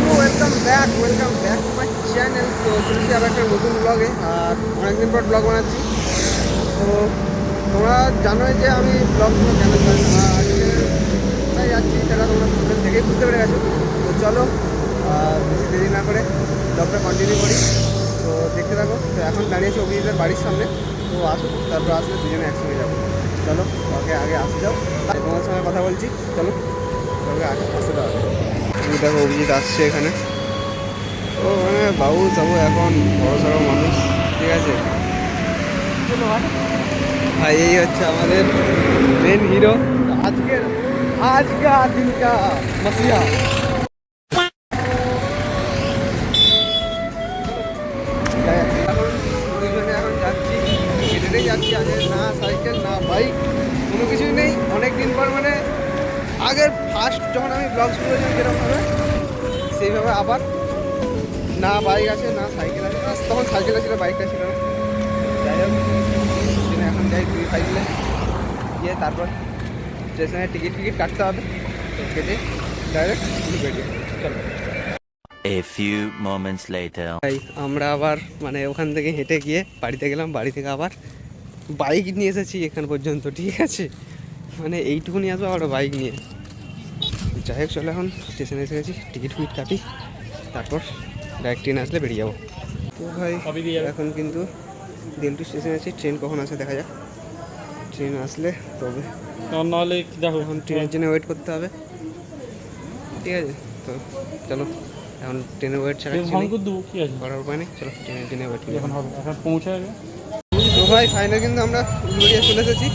Bro welcome back welcome back to my channel তো চলেছি আবার একটা নতুন ব্লগে আর অনেকদিন পর ব্লগ বানাচ্ছি। তো তোমরা জানোই যে আমি ব্লগগুলো কেন আজকে কোথায় যাচ্ছি সেটা তোমরা ফোনের থেকেই বুঝতে পেরে গেছো। তো চলো বেশি দেরি না করে ব্লগটা কন্টিনিউ করি। তো দেখতে থাকো, তো এখন দাঁড়িয়েছি অভিজিতের বাড়ির সামনে। তো আসো তারপর আসলে দুজনে একসঙ্গে যাব। চলো ওকে আগে আসে যাও। তোমার সঙ্গে কথা বলছি, চলো তোকে আগে আসতে দাও। দেখো অভিজিৎ আসছে এখানে। ও মানে বাবু, যাব এখন, বড় সড়ো মানুষ, ঠিক আছে? ভাই, এই হচ্ছে আমাদের মেন হিরো আজকের আজকা দিনকা মাসিয়া। যাচ্ছি, আগে না সাইকেল না বাইক কোনো নেই। অনেক দিন পর মানে আগের ফার্স্ট যখন আমি ব্লগ শুরু করেছিলাম যেরকমভাবে সেইভাবে আবার না বাইক আছে না সাইকেল আছে। না তখন সাইকেল ছিল বাইকটা ছিল না। যাই হোক এখন যাই দুই সাইকেলে গিয়ে তারপর স্টেশনে টিকিট টিকিট কাটতে হবে। কেটে ডাইরেক্ট বেরিয়ে চলো। A few moments later. আমরা আবার মানে ওখান থেকে হেঁটে গিয়ে বাড়িতে গেলাম। বাড়ি থেকে আবার বাইক নিয়ে এসেছি এখান পর্যন্ত ঠিক আছে? মানে এইটুকুনি আসব আবার বাইক নিয়ে। যাই হোক চলো এখন স্টেশনে এসে গেছি টিকিট ফিকিট কাটি তারপর ডাইরেক্ট ট্রেন আসলে বেরিয়ে যাব। তো ভাই এখন কিন্তু দিলটু স্টেশনে আছি ট্রেন কখন আসে দেখা যাক। ট্রেন আসলে তবে নাহলে দেখো? এখন ট্রেনের জন্য ওয়েট করতে হবে। ঠিক আছে তো চলো এখন ট্রেনের ওয়েট ছাড়া করার উপায় নেই চলো ট্রেনের জন্য ওয়েট করি। যখন হবে এখন পৌঁছে যাবে। তো ভাই ফাইনাল কিন্তু আমরা চলে এসেছি।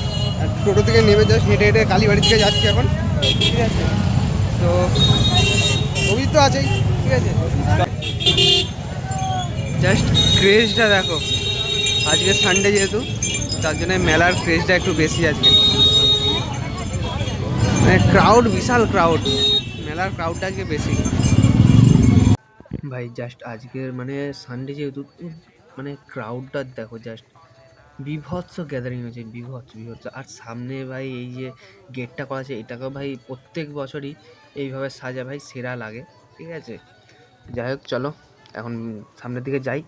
আর টোটো থেকে নেমে যাচ্ছি হেঁটে হেঁটে কালীবাড়ি থেকে যাচ্ছি এখন। ঠিক আছে। তো অভিজিৎ তো আছেই, ঠিক আছে? জাস্ট ক্রেজটা দেখো। আজকে সানডে যেহেতু, তার জন্য মেলার ক্রেজটা একটু বেশি আজকে। মানে ক্রাউড বিশাল ক্রাউড মেলার ক্রাউডটা আজকে বেশি। ভাই জাস্ট আজকের মানে সানডে যেহেতু মানে ক্রাউডটা দেখো জাস্ট বিভৎস গ্যাদারিং হয়েছে, বিভৎস বিভৎস। আর সামনে ভাই এই যে গেটটা করা আছে, এটাকেও ভাই প্রত্যেক বছরই এইভাবে সাজা ভাই সেরা লাগে, ঠিক আছে? যাই হোক, চলো, এখন সামনের দিকে যাই।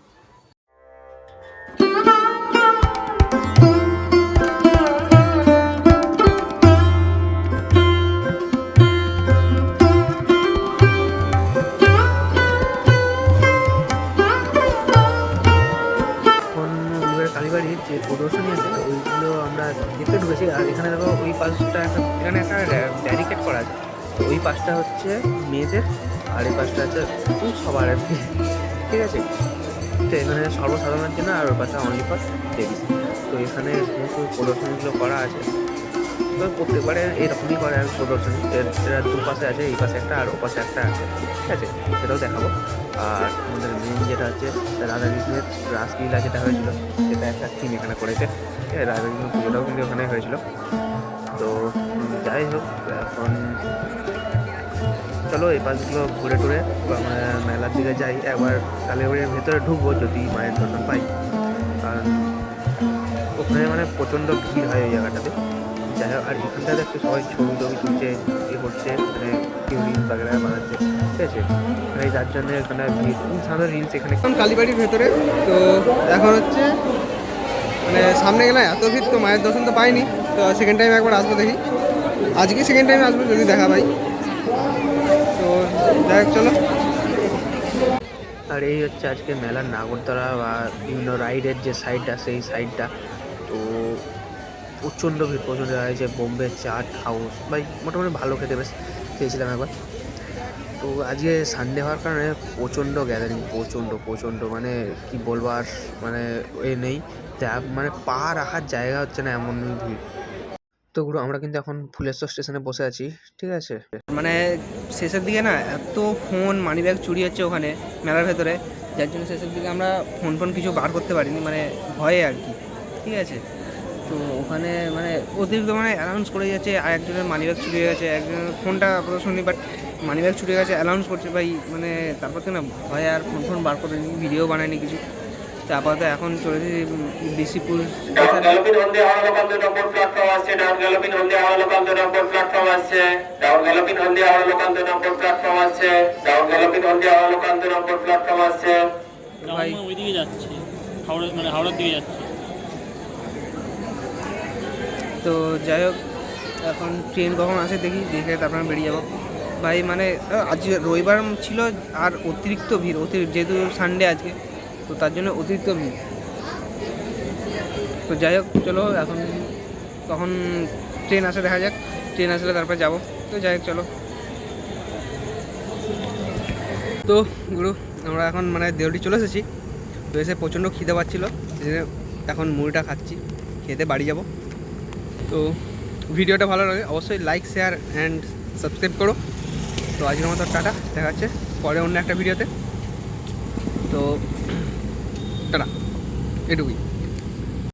প্রদর্শনী আছে ওইগুলো আমরা দেখতে ঢুকেছি আর এখানে দেখো, ওই পাশটা একটা, এখানে একটা ব্যারিকেড করা আছে। ওই পাশটা হচ্ছে মেয়েদের, আর এই পাশটা খুব সবার ঠিক আছে? তো এখানে সর্বসাধারণের জন্য আর ওই পাশে অনলি ফর লেডিস তো এখানে সমস্ত প্রদর্শনীগুলো করা আছে। প্রত্যেকবারে এরকমই করে আর প্রদর্শনী এর, এরা দুপাশে আছে, এই পাশে একটা আর ও পাশে একটা আছে। ঠিক আছে, সেটাও দেখাবো। আর আমাদের মেন যেটা হচ্ছে রাধা কৃষ্ণের রাসলীলা যেটা হয়েছিল, সেটা একটা থিম এখানে করেছে। রাধা কৃষ্ণ পুজোটাও কিন্তু ওখানে হয়েছিল। তো যাই হোক, এখন চলো এই পাশগুলো ঘুরে টুরে মেলার দিকে যাই। একবার কালীবাড়ির ভেতরে ঢুকবো যদি মায়ের দর্শন পাই। কারণ ওখানে মানে প্রচণ্ড ভিড় হয় ওই জায়গাটাতে। যাই হোক আর এখানটা দেখছ সবাই ছবি টবি তুলছে ইয়ে করছে মানে কেউ রিলস বাগেরা বানাচ্ছে ঠিক আছে? মানে যার জন্য এখানে সামনে রিলস এখানে এখন কালীবাড়ির ভেতরে তো এখন হচ্ছে মানে সামনে গেলে এত ভিড় তো মায়ের দর্শন তো পাইনি তো সেকেন্ড টাইম একবার আসব দেখি। আজকে সেকেন্ড টাইম আসব যদি দেখা পাই। তো যাই হোক চলো। আর এই হচ্ছে আজকে মেলার নাগরতলা বা বিভিন্ন রাইডের যে সাইডটা সেই সাইডটা তো প্রচণ্ড ভিড়, প্রচণ্ড হয়েছে বোম্বে চাট হাউস বা মোটামুটি ভালো খেতে বেশ খেয়েছিলাম একবার। তো আজকে সানডে হওয়ার কারণে প্রচণ্ড গ্যাদারিং প্রচণ্ড প্রচণ্ড মানে কি বলব আর মানে এ নেই। মানে পা রাখার জায়গা হচ্ছে না এমন ভিড়। তো গুরু, আমরা কিন্তু এখন ফুলেশ্বর স্টেশনে বসে আছি, ঠিক আছে? মানে শেষের দিকে না, এত ফোন মানি ব্যাগ চুরি হচ্ছে ওখানে, মেলার ভেতরে। যার জন্য শেষের দিকে আমরা ফোন ফোন কিছু বার করতে পারিনি মানে ভয়ে আর কি, ঠিক আছে? তো ওখানে মানে অতিরিক্ত মানে অ্যানাউন্স করে যাচ্ছে, আর একজনের মানি ব্যাগ চুরি হয়ে গেছে, একজনের ফোনটা আপাতত শুনি বাট মানি ব্যাগ চুরি গেছে অ্যানাউন্স করছে, ভাই মানে তারপর থেকে না ভয়ে আর ফোন ফোন বার করিনি ভিডিও বানায়নি কিছু। তো এখন চলেছি প্ল্যাটফর্ম আসছে ভাই ওইদিকে যাচ্ছে, হাওড়া মানে হাওড়ার দিকে যাচ্ছে। তো যাই হোক, এখন ট্রেন কখন আসে দেখি, দেখে তারপর আমি বেরিয়ে যাব। ভাই মানে আজ রবিবার ছিল আর অতিরিক্ত ভিড়, অতিরিক্ত, যেহেতু সানডে আজকে, তো তার জন্য অতিরিক্ত ভিড়। তো যাই হোক, চলো এখন তখন ট্রেন আসে দেখা যাক ট্রেন আসলে তারপর যাব। তো যাই হোক, চলো। তো গুরু, আমরা এখন মানে দেউলি চলে এসেছি, তো এসে প্রচণ্ড খিদে পাচ্ছিলো এখন মুড়িটা খাচ্ছি, খেতে বাড়ি যাব। তো ভিডিওটা ভালো লাগে, অবশ্যই লাইক শেয়ার অ্যান্ড সাবস্ক্রাইব করো। তো আজকের মতো টাটা, দেখা যাচ্ছে পরে অন্য একটা ভিডিওতে। তো, টাটা। এটুকুই।